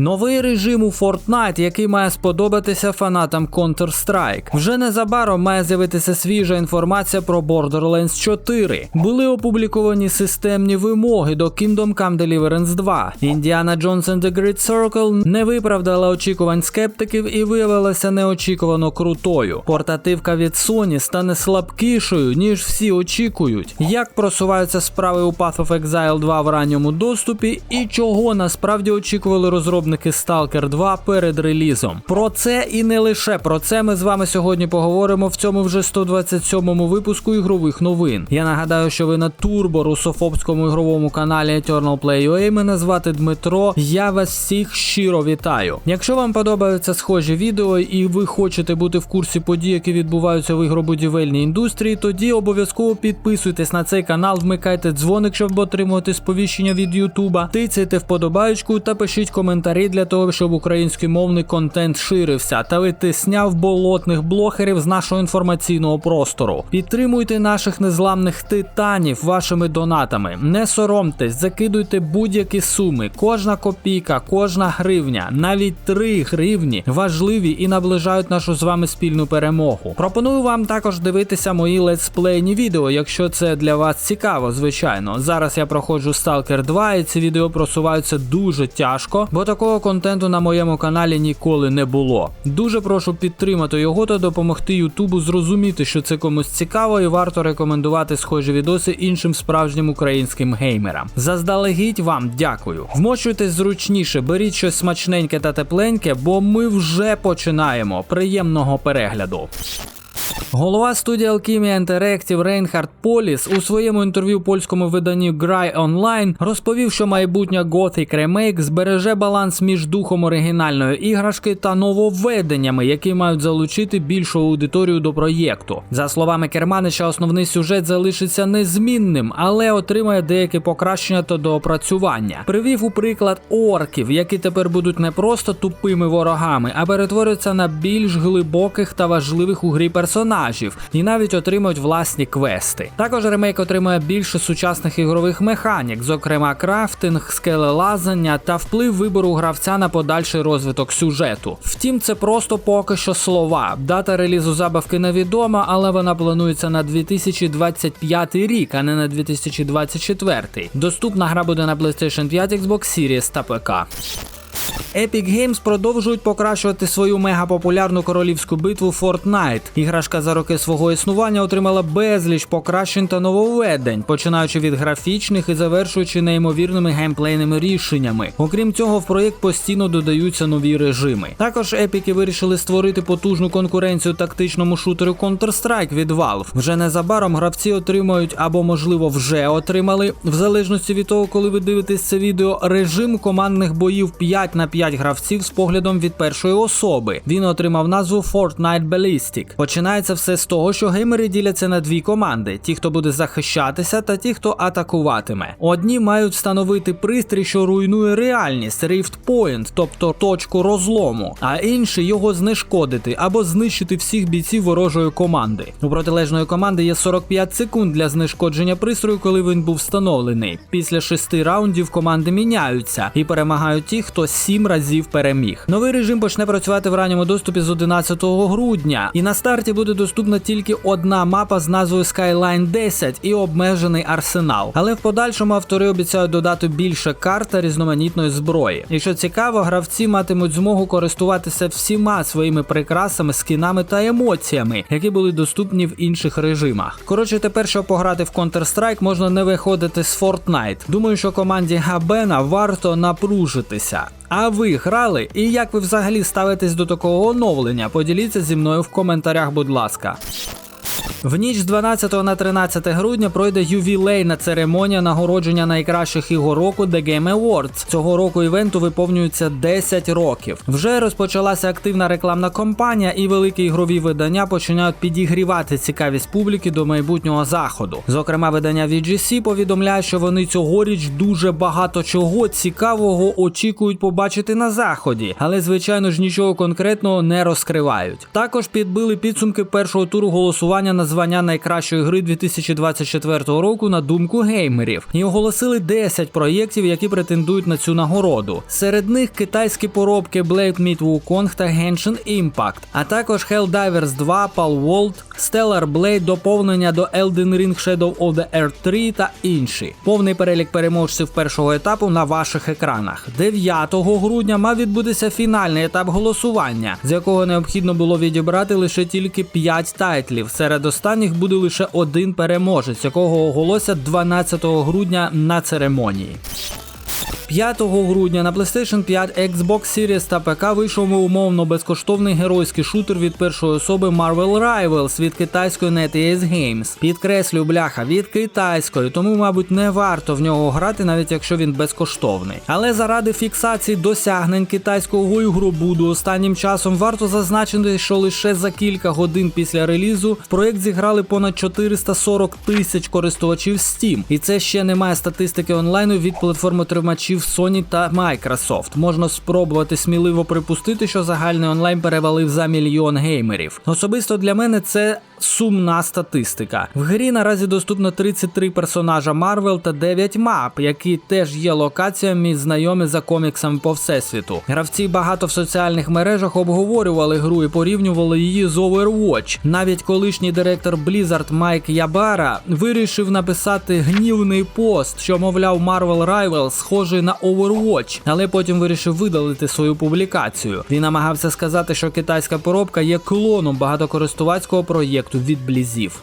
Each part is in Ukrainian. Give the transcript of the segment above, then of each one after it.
Новий режим у Fortnite, який має сподобатися фанатам Counter-Strike. Вже незабаром має з'явитися свіжа інформація про Borderlands 4. Були опубліковані системні вимоги до Kingdom Come Deliverance 2. Indiana Jones and the Great Circle не виправдала очікувань скептиків і виявилася неочікувано крутою. Портативка від Sony стане слабкішою, ніж всі очікують. Як просуваються справи у Path of Exile 2 в ранньому доступі, і чого насправді очікували розробники Stalker 2 перед релізом. Про це і не лише про це ми з вами сьогодні поговоримо в цьому вже 127-му випуску ігрових новин. Я нагадаю, що ви на турбо русофобському ігровому каналі Eternal Play UA. Мене звати Дмитро. Я вас всіх щиро вітаю. Якщо вам подобаються схожі відео і ви хочете бути в курсі подій, які відбуваються в ігробудівельній індустрії, тоді обов'язково підписуйтесь на цей канал, вмикайте дзвоник, щоб отримувати сповіщення від Ютуба, тицяйте вподобайку та пишіть коментарі для того, щоб українськомовний контент ширився та витисняв болотних блогерів з нашого інформаційного простору. Підтримуйте наших незламних титанів вашими донатами. Не соромтесь, закидуйте будь-які суми. Кожна копійка, кожна гривня, навіть 3 гривні важливі і наближають нашу з вами спільну перемогу. Пропоную вам також дивитися мої летсплейні відео, якщо це для вас цікаво, звичайно. Зараз я проходжу Stalker 2 і ці відео просуваються дуже тяжко, бо такого контенту на моєму каналі ніколи не було. Дуже прошу підтримати його та допомогти Ютубу зрозуміти, що це комусь цікаво і варто рекомендувати схожі відоси іншим справжнім українським геймерам. Заздалегідь вам дякую. Вмочуйтесь зручніше, беріть щось смачненьке та тепленьке, бо ми вже починаємо. Приємного перегляду. Голова студії Alchemia Interactive Рейнхард Поліс у своєму інтерв'ю польському виданні Gry Online розповів, що майбутнє Gothic Remake збереже баланс між духом оригінальної іграшки та нововведеннями, які мають залучити більшу аудиторію до проєкту. За словами Керманича, основний сюжет залишиться незмінним, але отримає деякі покращення та доопрацювання. Привів у приклад орків, які тепер будуть не просто тупими ворогами, а перетворяться на більш глибоких та важливих у грі персонажів і навіть отримають власні квести. Також ремейк отримує більше сучасних ігрових механік, зокрема крафтинг, скелелазання та вплив вибору гравця на подальший розвиток сюжету. Втім, це просто поки що слова. Дата релізу забавки невідома, але вона планується на 2025 рік, а не на 2024. Доступна гра буде на PlayStation 5, Xbox Series та ПК. Epic Games продовжують покращувати свою мегапопулярну королівську битву Fortnite. Іграшка за роки свого існування отримала безліч покращень та нововведень, починаючи від графічних і завершуючи неймовірними геймплейними рішеннями. Окрім цього, в проєкт постійно додаються нові режими. Також епіки вирішили створити потужну конкуренцію тактичному шутеру Counter-Strike від Valve. Вже незабаром гравці отримають або, можливо, вже отримали, в залежності від того, коли ви дивитесь це відео, режим командних боїв 5 на 5 гравців з поглядом від першої особи. Він отримав назву Fortnite Ballistic. Починається все з того, що геймери діляться на дві команди: ті, хто буде захищатися, та ті, хто атакуватиме. Одні мають встановити пристрій, що руйнує реальність, Rift Point, тобто точку розлому, а інші його знешкодити або знищити всіх бійців ворожої команди. У протилежної команди є 45 секунд для знешкодження пристрою, коли він був встановлений. Після шести раундів команди міняються і перемагають ті, хто сім разів переміг. Новий режим почне працювати в ранньому доступі з 11 грудня, і на старті буде доступна тільки одна мапа з назвою Skyline 10 і обмежений арсенал. Але в подальшому автори обіцяють додати більше карт та різноманітної зброї. Якщо цікаво, гравці матимуть змогу користуватися всіма своїми прикрасами, скінами та емоціями, які були доступні в інших режимах. Коротше, тепер, щоб пограти в Counter-Strike, можна не виходити з Fortnite. Думаю, що команді Габена варто напружитися. А ви грали? І як ви взагалі ставитесь до такого оновлення? Поділіться зі мною в коментарях, будь ласка. В ніч з 12 на 13 грудня пройде ювілейна церемонія нагородження найкращих ігор року The Game Awards. Цього року івенту виповнюється 10 років. Вже розпочалася активна рекламна кампанія, і великі ігрові видання починають підігрівати цікавість публіки до майбутнього заходу. Зокрема, видання VGC повідомляє, що вони цьогоріч дуже багато чого цікавого очікують побачити на заході, але звичайно ж нічого конкретного не розкривають. Також підбили підсумки першого туру голосування на звання найкращої гри 2024 року на думку геймерів, і оголосили 10 проєктів, які претендують на цю нагороду. Серед них китайські поробки Blade Meat Wukong та Genshin Impact, а також Helldivers 2, Palworld, Stellar Blade, доповнення до Elden Ring Shadow of the Earth 3 та інші. Повний перелік переможців першого етапу на ваших екранах. 9 грудня мав відбутися фінальний етап голосування, з якого необхідно було відібрати лише тільки 5 тайтлів. Серед останніх буде лише один переможець, якого оголосять 12 грудня на церемонії. 5 грудня на PlayStation 5, Xbox Series та ПК вийшов умовно безкоштовний геройський шутер від першої особи Marvel Rivals від китайської NetEase Games. Підкреслю бляха від китайської, тому, мабуть, не варто в нього грати, навіть якщо він безкоштовний. Але заради фіксації досягнень китайського ігробуду останнім часом варто зазначити, що лише за кілька годин після релізу в проект зіграли понад 440 тисяч користувачів Steam. І це ще немає статистики онлайну від платформи тримачів Sony та Microsoft. Можна спробувати сміливо припустити, що загальний онлайн перевалив за мільйон геймерів. Особисто для мене це сумна статистика. В грі наразі доступно 33 персонажа Marvel та 9 мап, які теж є локаціями, знайомі за коміксами по всесвіту. Гравці багато в соціальних мережах обговорювали гру і порівнювали її з Overwatch. Навіть колишній директор Blizzard Майк Ябара вирішив написати гнівний пост, що мовляв Marvel Rivals схожий на Overwatch, але потім вирішив видалити свою публікацію. Він намагався сказати, що китайська поробка є клоном багатокористувацького проєкту від Блізів.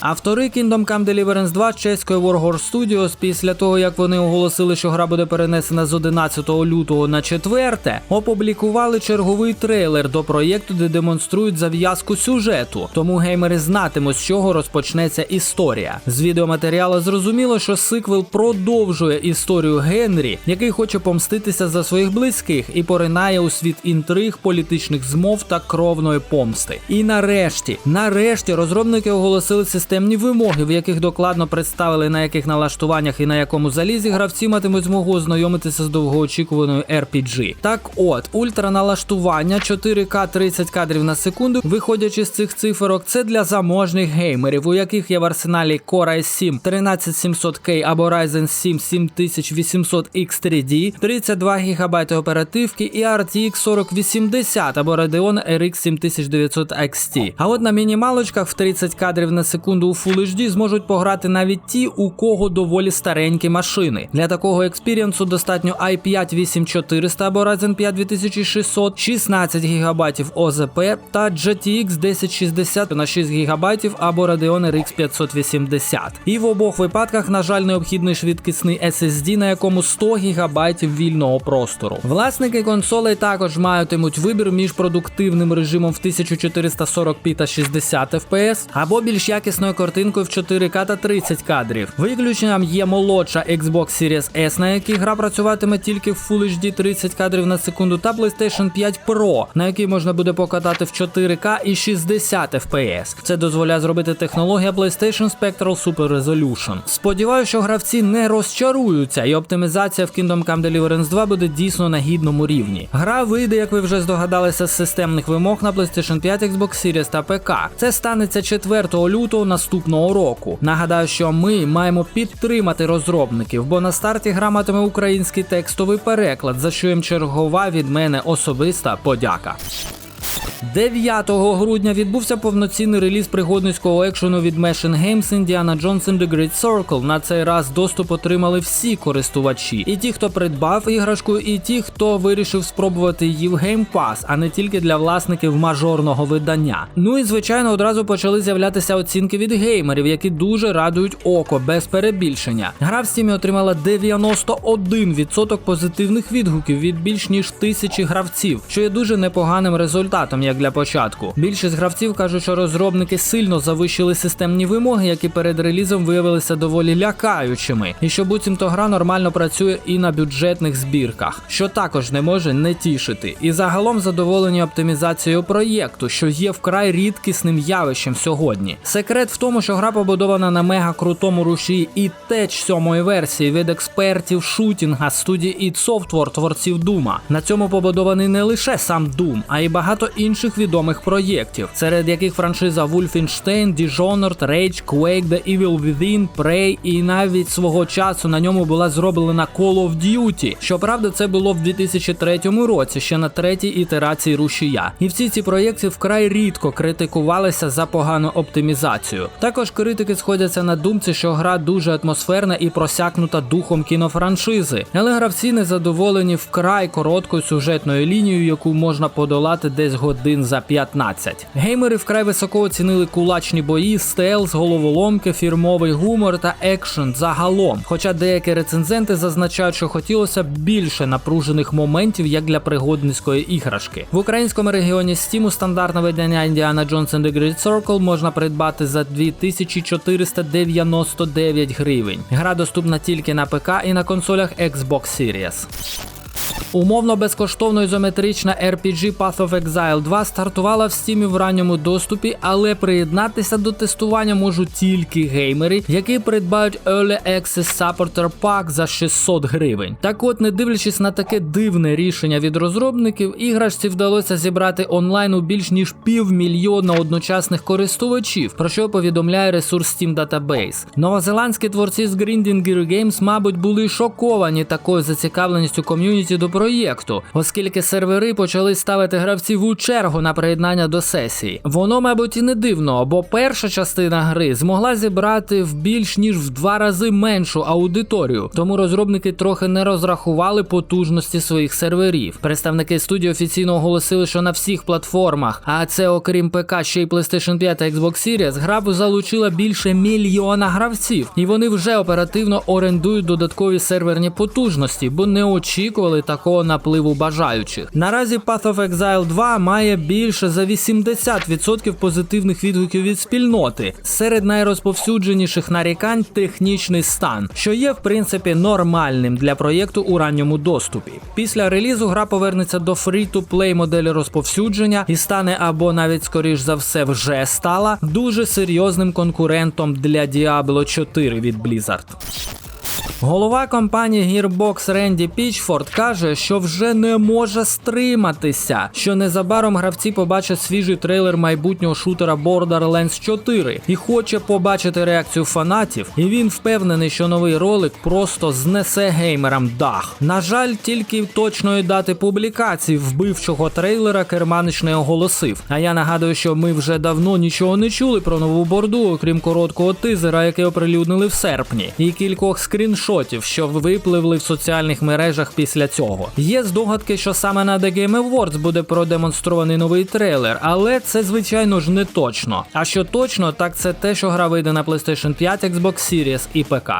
Автори Kingdom Come Deliverance 2 чеської Warhorse Studios після того, як вони оголосили, що гра буде перенесена з 11 лютого на 4, опублікували черговий трейлер до проєкту, де демонструють зав'язку сюжету. Тому геймери знатимуть, з чого розпочнеться історія. З відеоматеріалу зрозуміло, що сиквел продовжує історію Генрі, який хоче помститися за своїх близьких і поринає у світ інтриг, політичних змов та кровної помсти. І нарешті, нарешті, розробники оголосили системні вимоги, в яких докладно представили на яких налаштуваннях і на якому залізі гравці матимуть змогу ознайомитися з довгоочікуваною RPG. Так от, ультраналаштування 4К 30 кадрів на секунду, виходячи з цих циферок, це для заможних геймерів, у яких є в арсеналі Core i7 13700K або Ryzen 7 7800 X3D, 32 ГБ оперативки і RTX 4080 або Radeon RX 7900 XT. А от на мінімалочках в 30 кадрів на секунду у Full HD зможуть пограти навіть ті, у кого доволі старенькі машини. Для такого експірієнсу достатньо i5 8400 або Ryzen 5 2600, 16 ГБ ОЗП та GTX 1060 на 6 ГБ або Radeon RX 580. І в обох випадках, на жаль, необхідний швидкісний SSD, на якому 100 ГБ вільного простору. Власники консолей також матимуть вибір між продуктивним режимом в 1440p та 60 FPS або більш якісною картинкою в 4К та 30 кадрів. Виключенням є молодша Xbox Series S, на якій гра працюватиме тільки в Full HD 30 кадрів на секунду, та PlayStation 5 Pro, на якій можна буде покатати в 4К і 60 FPS. Це дозволяє зробити технологія PlayStation Spectral Super Resolution. Сподіваюся, що гравці не розчаруються, і оптимізація в Kingdom Come Deliverance 2 буде дійсно на гідному рівні. Гра вийде, як ви вже здогадалися, з системних вимог на PlayStation 5, Xbox Series та ПК. Це станеться 4 лютого наступного року. Нагадаю, що ми маємо підтримати розробників, бо на старті гра матиме український текстовий переклад, за що їм чергова від мене особиста подяка. 9 грудня відбувся повноцінний реліз пригодницького екшену від Machine Games Indiana Jones and the Great Circle. На цей раз доступ отримали всі користувачі, і ті, хто придбав іграшку, і ті, хто вирішив спробувати її в Game Pass, а не тільки для власників мажорного видання. Ну і звичайно, одразу почали з'являтися оцінки від геймерів, які дуже радують око без перебільшення. Гра в Steam отримала 91% позитивних відгуків від більш ніж тисячі гравців, що є дуже непоганим результатом як для початку. Більшість гравців кажуть, що розробники сильно завищили системні вимоги, які перед релізом виявилися доволі лякаючими, і що буцімто гра нормально працює і на бюджетних збірках, що також не може не тішити. І загалом задоволені оптимізацією проєкту, що є вкрай рідкісним явищем сьогодні. Секрет в тому, що гра побудована на мега крутому руші і теч сьомої версії від експертів шутінга студії id Software творців Дума. На цьому побудований не лише сам Doom, а й багато інших інших відомих проєктів, серед яких франшиза Wolfenstein, Dishonored, Rage, Quake, The Evil Within, Prey і навіть свого часу на ньому була зроблена Call of Duty. Щоправда, це було в 2003 році, ще на третій ітерації рушія. І всі ці проєкти вкрай рідко критикувалися за погану оптимізацію. Також критики сходяться на думці, що гра дуже атмосферна і просякнута духом кінофраншизи, але гравці не задоволені вкрай короткою сюжетною лінією, яку можна подолати десь годин за 15. Геймери вкрай високо оцінили кулачні бої, стелс, головоломки, фірмовий гумор та екшен загалом. Хоча деякі рецензенти зазначають, що хотілося більше напружених моментів як для пригодницької іграшки. В українському регіоні Steam стандартне видання Indiana Jones and the Great Circle можна придбати за 2499 гривень. Гра доступна тільки на ПК і на консолях Xbox Series. Умовно безкоштовно ізометрична RPG Path of Exile 2 стартувала в Steam в ранньому доступі, але приєднатися до тестування можуть тільки геймери, які придбають Early Access Supporter Pack за 600 гривень. Так от, не дивлячись на таке дивне рішення від розробників, іграшці вдалося зібрати онлайн у більш ніж півмільйона одночасних користувачів, про що повідомляє ресурс Steam Database. Новозеландські творці з Grinding Gear Games, мабуть, були шоковані такою зацікавленістю ком'юніті до проєкту, оскільки сервери почали ставити гравців у чергу на приєднання до сесії. Воно, мабуть, і не дивно, бо перша частина гри змогла зібрати в більш ніж в два рази меншу аудиторію, тому розробники трохи не розрахували потужності своїх серверів. Представники студії офіційно оголосили, що на всіх платформах, а це окрім ПК, ще й PlayStation 5 та Xbox Series, гра залучила більше мільйона гравців, і вони вже оперативно орендують додаткові серверні потужності, бо не очікували такого напливу бажаючих. Наразі Path of Exile 2 має більше за 80% позитивних відгуків від спільноти. Серед найрозповсюдженіших нарікань технічний стан, що є в принципі нормальним для проєкту у ранньому доступі. Після релізу гра повернеться до free-to-play моделі розповсюдження і стане або навіть скоріш за все вже стала дуже серйозним конкурентом для Diablo 4 від Blizzard. Голова компанії Gearbox Ренді Пічфорд каже, що вже не може стриматися, що незабаром гравці побачать свіжий трейлер майбутнього шутера Borderlands 4 і хоче побачити реакцію фанатів. І він впевнений, що новий ролик просто знесе геймерам дах. На жаль, тільки точної дати публікації вбивчого трейлера Керманич не оголосив. А я нагадую, що ми вже давно нічого не чули про нову борду, окрім короткого тизера, який оприлюднили в серпні, і кількох скріншотів скріншотів, що випливли в соціальних мережах після цього. Є здогадки, що саме на The Game Awards буде продемонстрований новий трейлер, але це звичайно ж не точно. А що точно, так це те, що гра вийде на PlayStation 5, Xbox Series і ПК.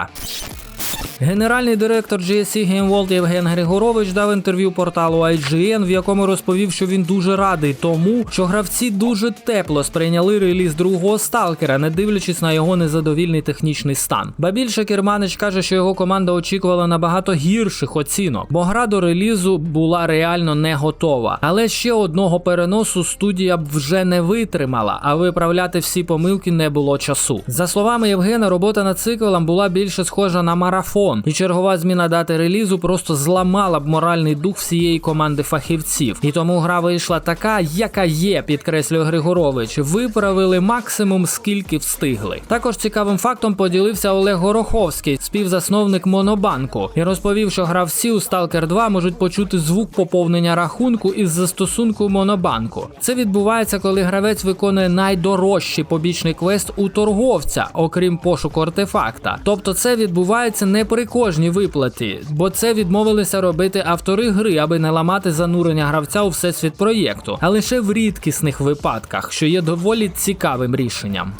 Генеральний директор GSC Game World Євген Григорович дав інтерв'ю порталу IGN, в якому розповів, що він дуже радий тому, що гравці дуже тепло сприйняли реліз другого сталкера, не дивлячись на його незадовільний технічний стан. Ба більше Керманич каже, що його команда очікувала набагато гірших оцінок, бо гра до релізу була реально не готова. Але ще одного переносу студія б вже не витримала, а виправляти всі помилки не було часу. За словами Євгена, робота над циквелом була більше схожа на марафон і чергова зміна дати релізу просто зламала б моральний дух всієї команди фахівців. І тому гра вийшла така, яка є, підкреслює Григорович. Виправили максимум, скільки встигли. Також цікавим фактом поділився Олег Гороховський, співзасновник Монобанку, і розповів, що гравці у Stalker 2 можуть почути звук поповнення рахунку із застосунку Монобанку. Це відбувається, коли гравець виконує найдорожчий побічний квест у торговця, окрім пошуку артефакта. Тобто це відбувається не при кожній виплаті, бо це відмовилися робити автори гри, аби не ламати занурення гравця у всесвіт проєкту, а лише в рідкісних випадках, що є доволі цікавим рішенням.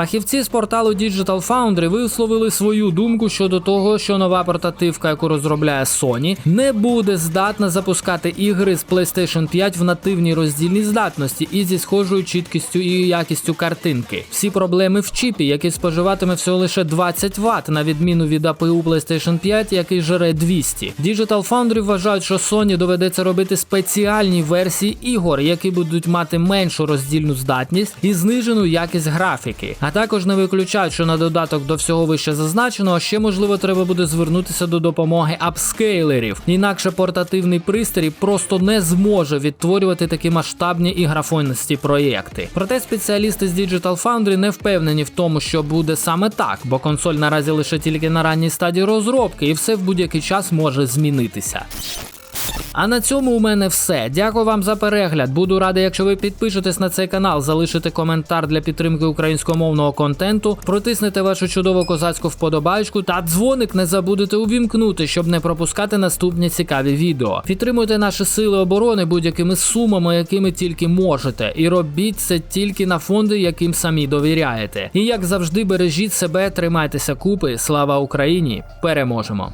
Фахівці з порталу Digital Foundry висловили свою думку щодо того, що нова портативка, яку розробляє Sony, не буде здатна запускати ігри з PlayStation 5 в нативній роздільній здатності і зі схожою чіткістю і якістю картинки. Всі проблеми в чіпі, який споживатиме всього лише 20 Вт, на відміну від APU PlayStation 5, який жере 200. Digital Foundry вважають, що Sony доведеться робити спеціальні версії ігор, які будуть мати меншу роздільну здатність і знижену якість графіки. А Також не виключають, що на додаток до всього вище зазначеного ще можливо треба буде звернутися до допомоги апскейлерів. Інакше портативний пристрій просто не зможе відтворювати такі масштабні і графонисті проєкти. Проте спеціалісти з Digital Foundry не впевнені в тому, що буде саме так, бо консоль наразі лише тільки на ранній стадії розробки, і все в будь-який час може змінитися. А на цьому у мене все. Дякую вам за перегляд. Буду радий, якщо ви підпишетесь на цей канал, залишите коментар для підтримки українськомовного контенту, протиснете вашу чудову козацьку вподобайку та дзвоник не забудете увімкнути, щоб не пропускати наступні цікаві відео. Підтримуйте наші сили оборони будь-якими сумами, якими тільки можете, і робіть це тільки на фонди, яким самі довіряєте. І як завжди, бережіть себе, тримайтеся купи. Слава Україні! Переможемо!